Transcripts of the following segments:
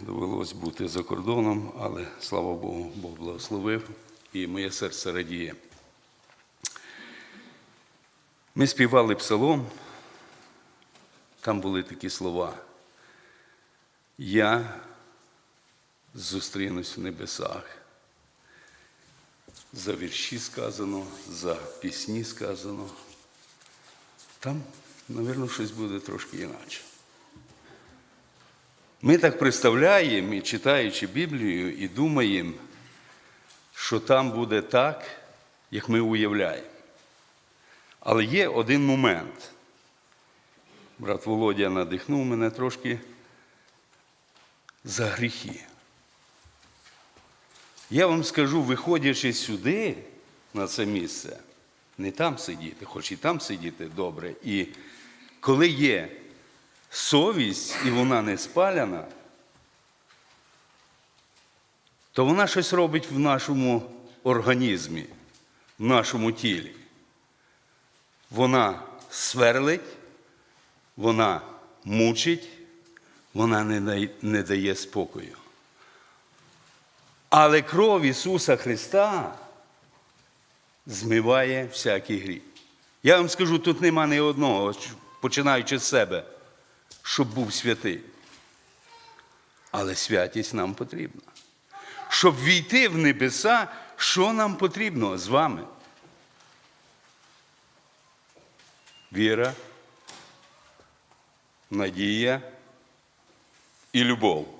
довелось бути за кордоном, але слава Богу, Бог благословив, і моє серце радіє. Ми співали псалом, там були такі слова. Я зустрінусь в небесах. За вірші сказано, за пісні сказано. Там, мабуть, щось буде трошки інакше. Ми так представляємо, і читаючи Біблію, і думаємо, що там буде так, як ми уявляємо. Але є один момент. Брат Володя надихнув мене трошки за гріхи. Я вам скажу, виходячи сюди, на це місце, не там сидіти, хоч і там сидіти добре. І коли є совість і вона не спаляна, то вона щось робить в нашому організмі, в нашому тілі. Вона сверлить, вона мучить, вона не дає спокою. Але кров Ісуса Христа змиває всякий гріх. Я вам скажу, тут нема ні одного, починаючи з себе, щоб був святий. Але святість нам потрібна. Щоб війти в небеса, що нам потрібно з вами? Віра, надія і любов.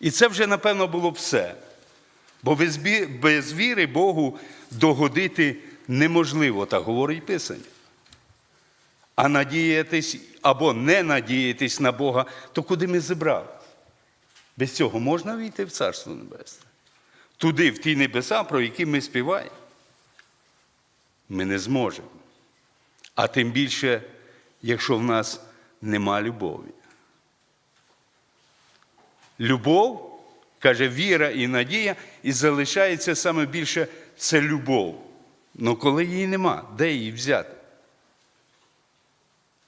І це вже, напевно, було все. Бо без віри Богу догодити неможливо, так говорить Писання. А надіятись або не надіятись на Бога, то куди ми зібрались? Без цього можна війти в Царство Небесне. Туди, в ті небеса, про які ми співаємо. Ми не зможемо. А тим більше, якщо в нас нема любові. Любов, каже, віра і надія, і залишається саме більше це любов. Ну коли її нема, де її взяти?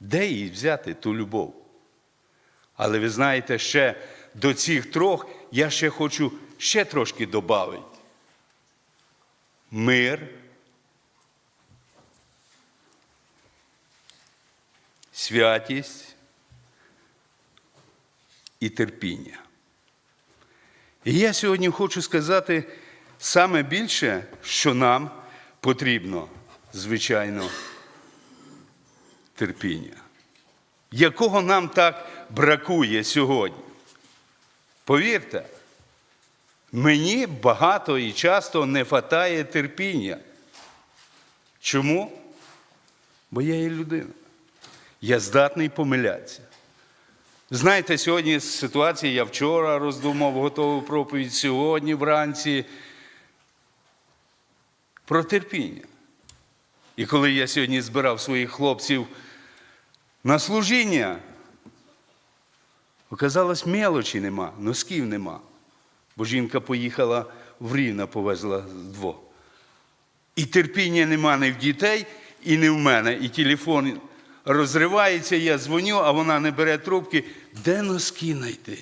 Де її взяти, ту любов? Але ви знаєте, ще до цих трьох я ще хочу ще трошки додати. Мир, святість і терпіння. І я сьогодні хочу сказати саме більше, що нам потрібно, звичайно, терпіння, якого нам так бракує сьогодні. Повірте, мені багато і часто не вистачає терпіння. Чому? Бо я є людина. Я здатний помилятися. Знаєте, сьогодні ситуація, я вчора роздумав, готову проповідь сьогодні вранці про терпіння. І коли я сьогодні збирав своїх хлопців на служіння, оказалось, мелочі нема, носків нема. Бо жінка поїхала в Рівно, повезла двох. І терпіння нема ні в дітей, і не в мене. І телефон розривається, я дзвоню, а вона не бере трубки. Де носки знайти?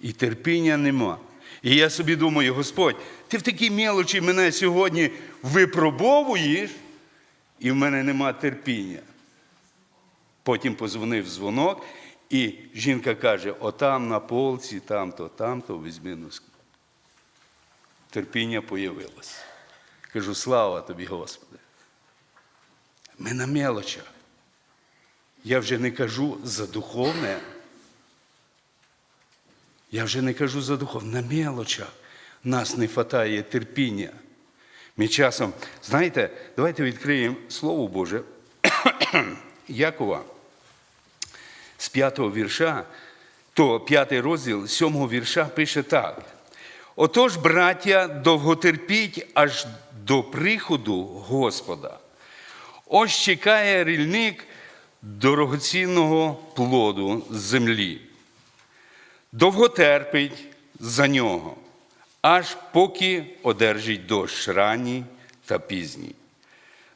І терпіння нема. І я собі думаю, Господь, ти в такій мелочі мене сьогодні випробовуєш, і в мене нема терпіння. Потім позвонив дзвонок, і жінка каже: отам на полці, там-то, там-то, візьми носки. Терпіння появилось. Кажу, слава тобі, Господи. Ми на мелочах. Я вже не кажу за духовне. Я вже не кажу за духовне. На мелочах нас не вистачає терпіння. Ми часом, знаєте, давайте відкриємо Слово Боже Якова з п'ятого вірша, то п'ятий розділ сьомого вірша пише так. Отож, браття, довготерпіть аж до приходу Господа. Ось чекає рільник дорогоцінного плоду землі. Довго терпить за нього, аж поки одержить дощ ранній та пізній.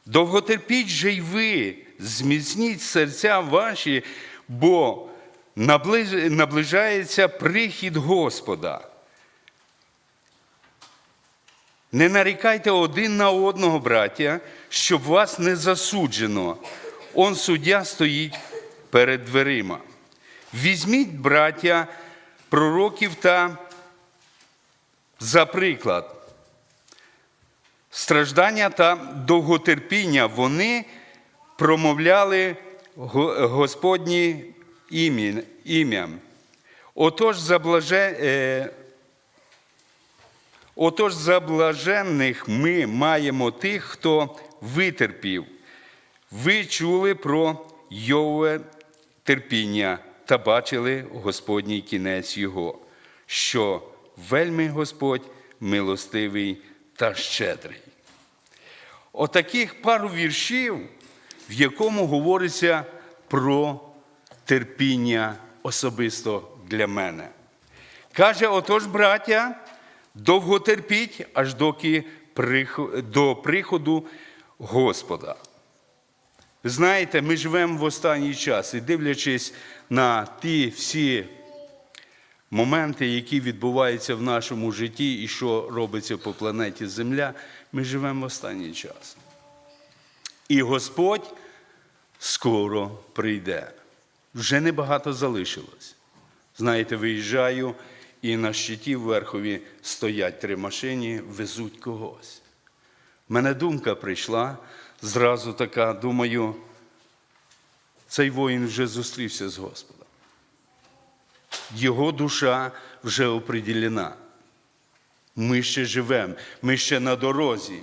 Довготерпіть же й ви, зміцніть серця ваші, бо наближається прихід Господа. Не нарікайте один на одного, браття, щоб вас не засуджено. Он суддя стоїть перед дверима. Візьміть, браття, пророків та за приклад. Страждання та довготерпіння вони промовляли Господні ім'я-. Отож, заблаже, е, Отож, за ми маємо тих, хто витерпів. Ви чули про Йове терпіння та бачили Господній кінець Його, що вельми Господь милостивий та щедрий. Отаких пару віршів, в якому говориться про терпіння особисто для мене. Каже, отож, браття, довго терпіть, аж доки до приходу Господа. Знаєте, ми живемо в останній час і дивлячись на ті всі моменти, які відбуваються в нашому житті і що робиться по планеті Земля, ми живемо в останній час. І Господь скоро прийде. Вже небагато залишилось. Знаєте, виїжджаю, і на щиті в Верхові стоять три машини, везуть когось. У мене думка прийшла, зразу така, думаю, цей воїн вже зустрівся з Господом. Його душа вже оприділена. Ми ще живемо, ми ще на дорозі.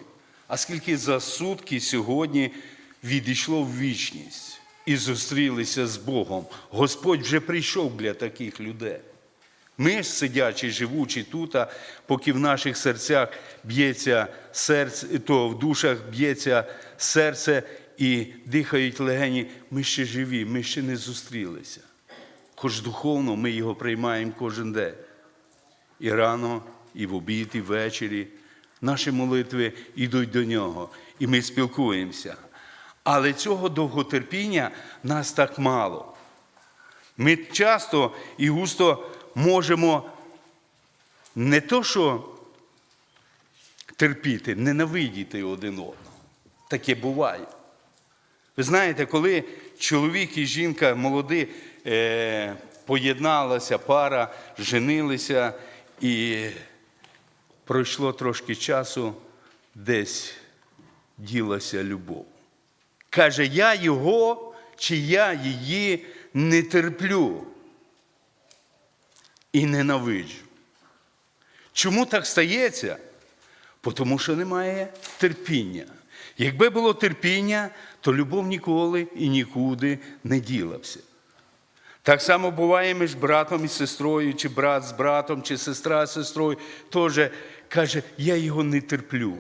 А скільки за сутки сьогодні відійшло в вічність і зустрілися з Богом. Господь вже прийшов для таких людей. Ми ж сидячи, живучи тут, поки в наших серцях б'ється серце, то в душах б'ється серце і дихають легені, ми ще живі, ми ще не зустрілися. Хоч духовно ми його приймаємо кожен день. І рано, і в обід, і ввечері. Наші молитви йдуть до нього, і ми спілкуємося. Але цього довготерпіння нас так мало. Ми часто і густо можемо не то, що терпіти, ненавидіти один одного. Таке буває. Ви знаєте, коли чоловік і жінка молоді е, поєдналася, пара, женилися, і пройшло трошки часу, десь ділася любов. Каже, я його чи я її не терплю і ненавиджу. Чому так стається? Тому що немає терпіння. Якби було терпіння, то любов ніколи і нікуди не ділався. Так само буває між братом і сестрою, чи брат з братом, чи сестра з сестрою, теж каже, я його не терплю.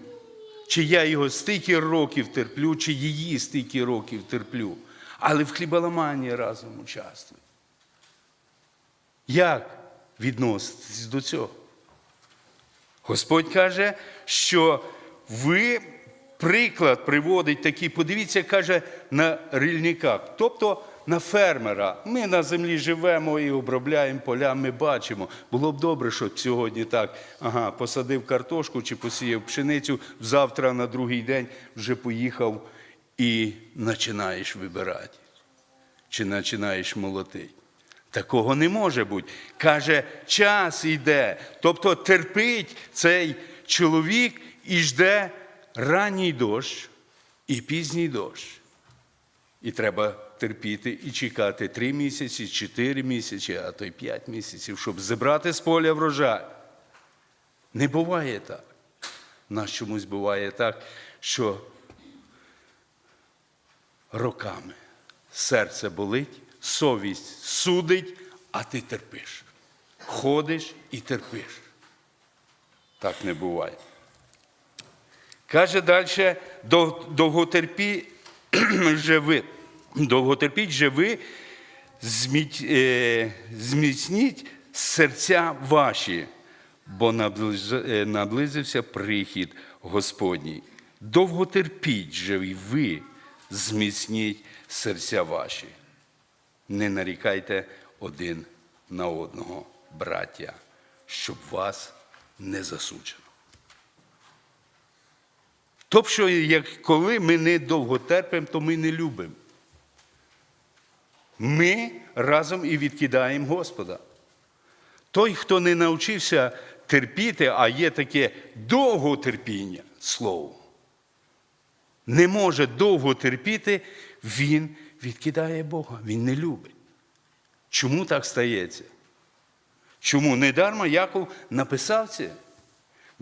Чи я його стільки років терплю, чи її стільки років терплю. Але в хліболаманні разом участвую. Як відноситись до цього? Господь каже, що ви приклад приводить такий, подивіться, каже, на рільниках, тобто на фермера. Ми на землі живемо і обробляємо поля, ми бачимо. Було б добре, щоб сьогодні так, ага, посадив картошку чи посіяв пшеницю, завтра на другий день вже поїхав і починаєш вибирати. Чи починаєш молотити. Такого не може бути. Каже, час йде. Тобто терпить цей чоловік і жде ранній дощ і пізній дощ. І треба терпіти і чекати три місяці, чотири місяці, а то й п'ять місяців, щоб зібрати з поля врожай. Не буває так. Нас чомусь буває так, що роками серце болить, совість судить, а ти терпиш. Ходиш і терпиш. Так не буває. Каже далі, довготерпі же ви, довготерпіть же зміцніть серця ваші, бо е, наблизився прихід Господній. Довготерпіть же ви, зміцніть серця ваші. Не нарікайте один на одного, браття, щоб вас не засуджено. Тобто, як коли ми не довго терпимо, то ми не любимо. Ми разом і відкидаємо Господа. Той, хто не навчився терпіти, а є таке довготерпіння, слово, не може довго терпіти, він відкидає Бога, він не любить. Чому так стається? Чому недарма Яков написав це?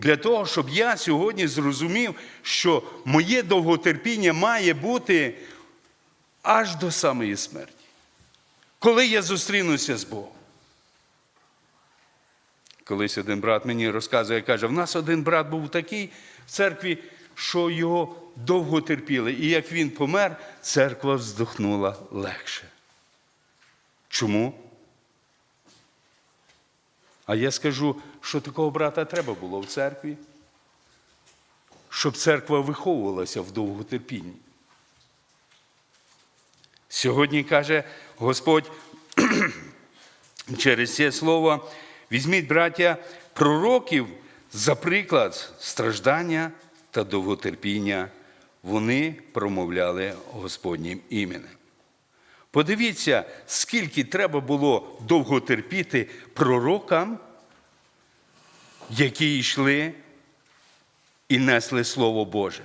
Для того, щоб я сьогодні зрозумів, що моє довготерпіння має бути аж до самої смерті. Коли я зустрінуся з Богом. Колись один брат мені розказує, каже, в нас один брат був такий в церкві, що його довго терпіли. І як він помер, церква вздохнула легше. Чому? А я скажу, що такого брата треба було в церкві, щоб церква виховувалася в довготерпінні. Сьогодні каже Господь через це слово, візьміть, браття, пророків за приклад страждання та довготерпіння. Вони промовляли Господнім іменем. Подивіться, скільки треба було довго терпіти пророкам, які йшли і несли Слово Боже.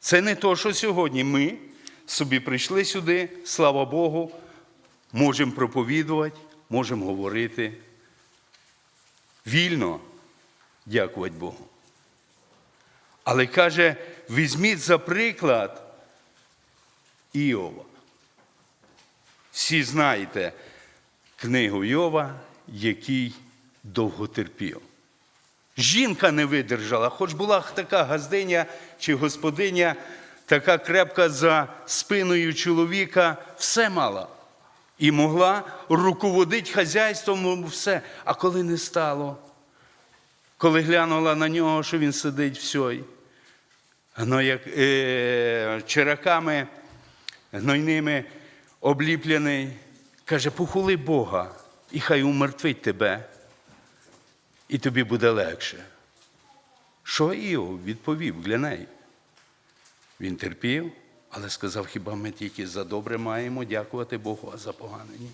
Це не то, що сьогодні ми собі прийшли сюди, слава Богу, можемо проповідувати, можемо говорити. Вільно, дякувати Богу. Але каже, візьміть за приклад Іова. Всі знаєте книгу Йова, який довго терпів. Жінка не видержала, хоч була така газдиня чи господиня, така крепка за спиною чоловіка, все мала. І могла руководити хазяйством все. А коли не стало, коли глянула на нього, що він сидить все, ну, як е, чераками гнойними обліплений, каже, похули Бога, і хай умертвить тебе, і тобі буде легше. Що Іов відповів для неї? Він терпів, але сказав, хіба ми тільки за добре маємо дякувати Богу, а за погане ні.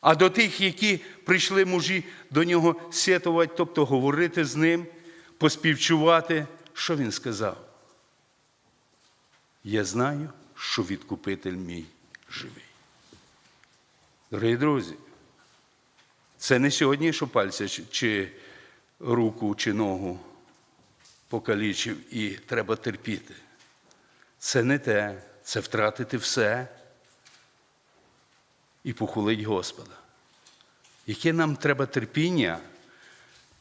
А до тих, які прийшли мужі до нього сетувати, тобто говорити з ним, поспівчувати, що він сказав? Я знаю, що відкупитель мій живий. Дорогі друзі, це не сьогодні, що пальця чи- руку, чи ногу покалічив і треба терпіти. Це не те, це втратити все і похулить Господа. Яке нам треба терпіння,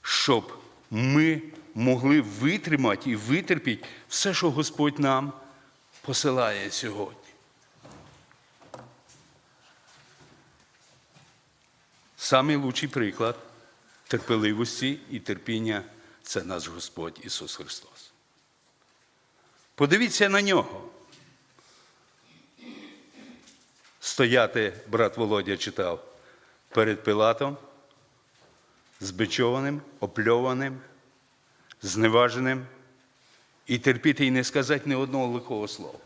щоб ми могли витримати і витерпіти все, що Господь нам посилає сьогодні. Самий лучший приклад терпеливості і терпіння це наш Господь Ісус Христос. Подивіться на нього. Стояти, брат Володя читав, перед Пилатом, збичованим, опльованим, зневаженим, і терпіти і не сказати ні одного лихого слова.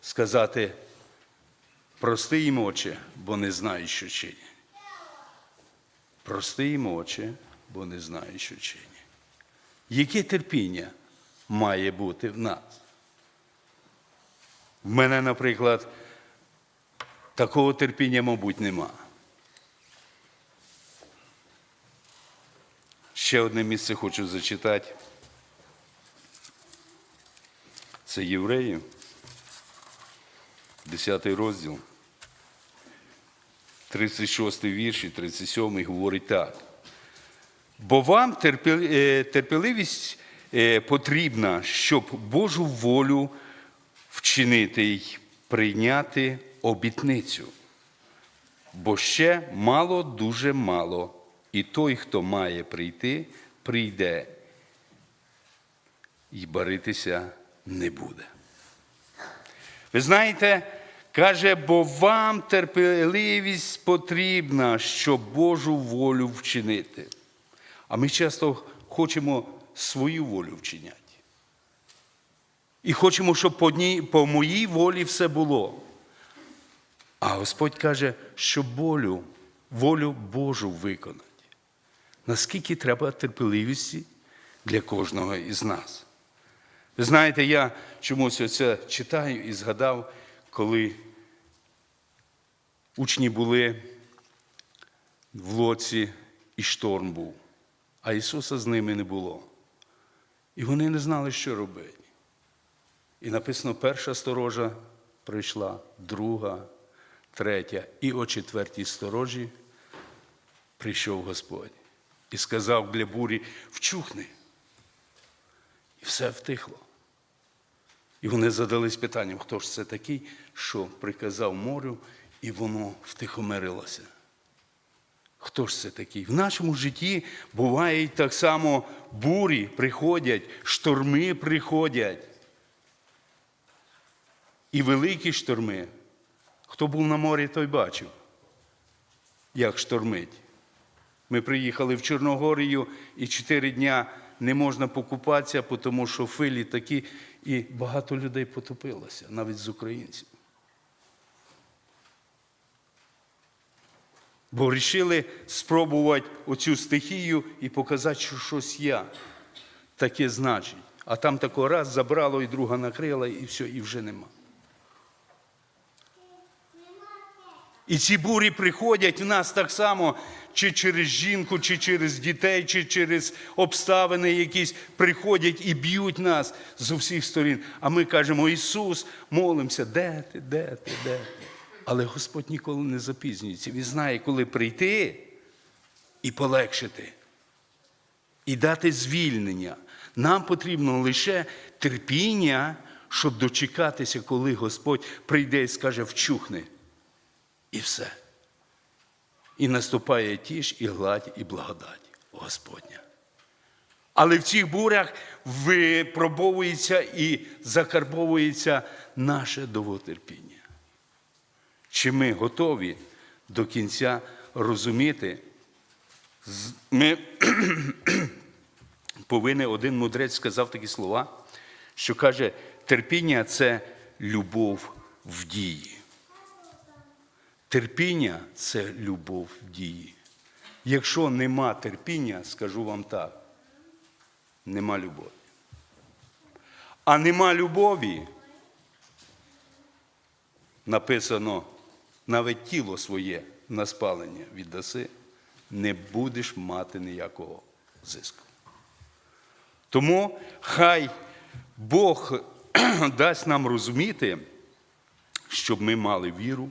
Сказати, прости їм очі, бо не знають, що чинять. Прости їм очі, бо не знають, що чинять. Яке терпіння має бути в нас? В мене, наприклад, такого терпіння, мабуть, нема. Ще одне місце хочу зачитати. Це Євреїв, 10 розділ, 36 вірш і 37 говорить так. Бо вам е, терпеливість е, потрібна, щоб Божу волю вчинити й прийняти обітницю. Бо ще мало, дуже мало, і той, хто має прийти, прийде і баритися не буде. Ви знаєте, Каже, бо вам терпеливість потрібна, щоб Божу волю вчинити. А ми часто хочемо свою волю вчиняти. І хочемо, щоб по, ній, по моїй волі все було. А Господь каже, що волю, волю Божу виконати. Наскільки треба терпеливості для кожного із нас. Ви знаєте, я чомусь оце читаю і згадав, коли учні були в лоці і шторм був, а Ісуса з ними не було. І вони не знали, що робити. І написано, перша сторожа прийшла, друга, третя, і о четвертій сторожі прийшов Господь і сказав для бурі вчухни. І все втихло. І вони задались питанням, хто ж це такий, що приказав морю, і воно втихомирилося. Хто ж це такий? В нашому житті бувають так само бурі приходять, шторми приходять. І великі шторми. Хто був на морі, той бачив, як штормить. Ми приїхали в Чорногорію і чотири дня не можна покупатися, тому що хвилі такі, і багато людей потопилося, навіть з українців. Бо вирішили спробувати оцю стихію і показати, що щось я таке значить. А там тако раз забрало, і друга накрила, і все, і вже нема. І ці бурі приходять в нас так само, чи через жінку, чи через дітей, чи через обставини якісь приходять і б'ють нас з усіх сторін. А ми кажемо, Ісус, молимося, де ти, де ти, де ти? Але Господь ніколи не запізнюється. Він знає, коли прийти і полегшити, і дати звільнення. Нам потрібно лише терпіння, щоб дочекатися, коли Господь прийде і скаже, вчухни. І все. І наступає тіш, і гладь, і благодать Господня. Але в цих бурях випробовується і закарбовується наше довготерпіння. Чи ми готові до кінця розуміти? Ми повинні, один мудрець сказав такі слова, що каже, терпіння це любов в дії. Терпіння це любов в дії. Якщо нема терпіння, скажу вам так, нема любові. А нема любові, написано, навіть тіло своє на спалення віддаси, не будеш мати ніякого зиску. Тому хай Бог дасть нам розуміти, щоб ми мали віру,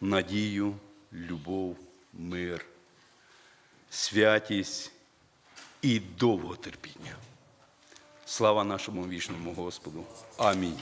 надію, любов, мир, святість і довготерпіння. Слава нашому вічному Господу. Амінь.